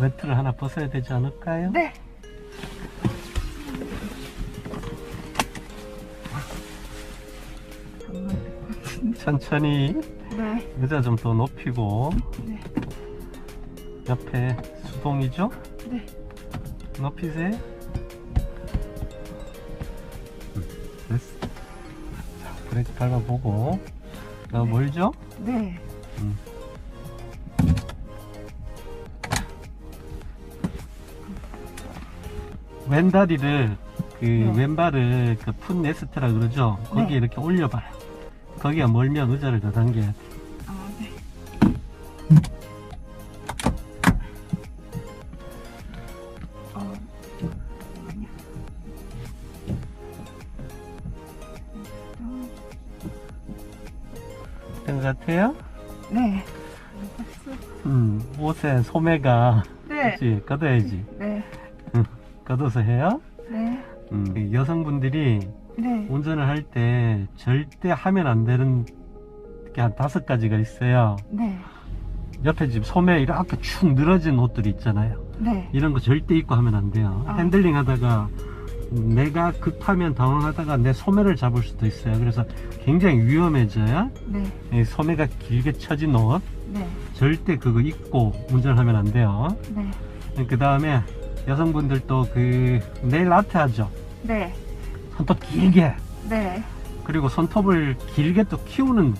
외투를 하나 벗어야 되지 않을까요? 네. 천천히 네. 의자 좀 더 높이고 네. 옆에 수동이죠? 네. 높이세요. 음, 됐어. 자, 브레이크 밟아보고. 나 멀죠? 네. 음. 왼다리를 그 네. 왼발을 그 풋 네스트라 그러죠. 거기에 네. 이렇게 올려봐요. 거기가 멀면 의자를 더 당겨야 돼. 아, 네. 어, 잠깐만요. 된 것 같아요? 네. 음, 옷에 소매가 네. 그렇지 걷어야지. 네. 걷어서 해요. 네. 음, 그 여성분들이 네. 운전을 할 때 절대 하면 안 되는 게 한 다섯 가지가 있어요. 네. 옆에 지금 소매 이렇게 축 늘어진 옷들이 있잖아요. 네. 이런 거 절대 입고 하면 안 돼요. 아. 핸들링 하다가 내가 급하면 당황하다가 내 소매를 잡을 수도 있어요. 그래서 굉장히 위험해져요. 네. 이 소매가 길게 처진 옷 네. 절대 그거 입고 운전하면 안 돼요. 네. 그 다음에 여성분들도 그 네일 아트 하죠. 네. 손톱 길게 네. 그리고 손톱을 길게 또 키우는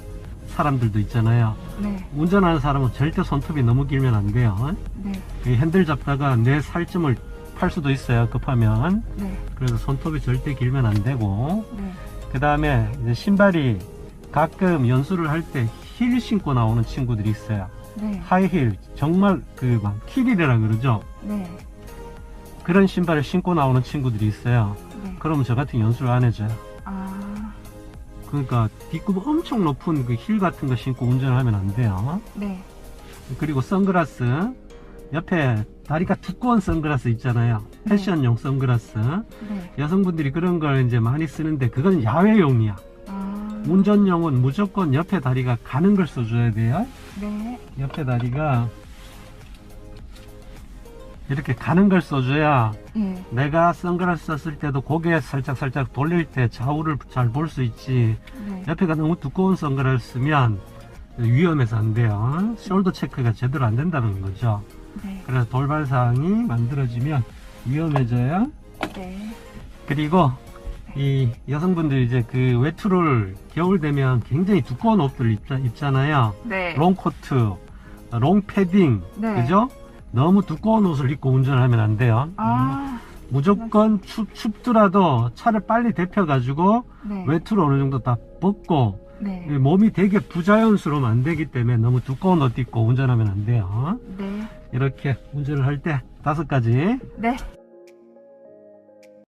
사람들도 있잖아요. 네. 운전하는 사람은 절대 손톱이 너무 길면 안 돼요. 네. 이 핸들 잡다가 내 살점을 팔 수도 있어요. 급하면. 네. 그래서 손톱이 절대 길면 안 되고. 네. 그 다음에 신발이 가끔 연수를 할 때 힐 신고 나오는 친구들이 있어요. 네. 하이힐. 정말 그막 힐이라 그러죠. 네. 그런 신발을 신고 나오는 친구들이 있어요. 네. 그러면 저 같은 연수를 안 해줘요. 아. 그러니까 뒷굽 엄청 높은 그 힐 같은 거 신고 운전을 하면 안 돼요. 네. 그리고 선글라스 옆에 다리가 두꺼운 선글라스 있잖아요. 네. 패션용 선글라스. 네. 여성분들이 그런 걸 이제 많이 쓰는데 그건 야외용이야. 아. 운전용은 무조건 옆에 다리가 가는 걸 써줘야 돼요. 네. 옆에 다리가 이렇게 가는 걸 써줘야 예. 내가 선글라스 썼을 때도 고개 살짝 살짝 돌릴 때 좌우를 잘 볼 수 있지. 네. 옆에가 너무 두꺼운 선글라스 쓰면 위험해서 안 돼요. 숄더 체크가 제대로 안 된다는 거죠. 네. 그래서 돌발 사항이 만들어지면 위험해져요. 네. 그리고 이 여성분들이 이제 그 외투를 겨울 되면 굉장히 두꺼운 옷들 입잖아요. 네. 롱코트, 롱 패딩, 네. 그죠? 너무 두꺼운 옷을 입고 운전하면 안 돼요. 아. 무조건 춥, 춥더라도 차를 빨리 데펴가지고 네. 외투를 어느 정도 다 벗고 네. 몸이 되게 부자연스러우면 안 되기 때문에 너무 두꺼운 옷 입고 운전하면 안 돼요. 네. 이렇게 운전을 할 때 다섯 가지 네.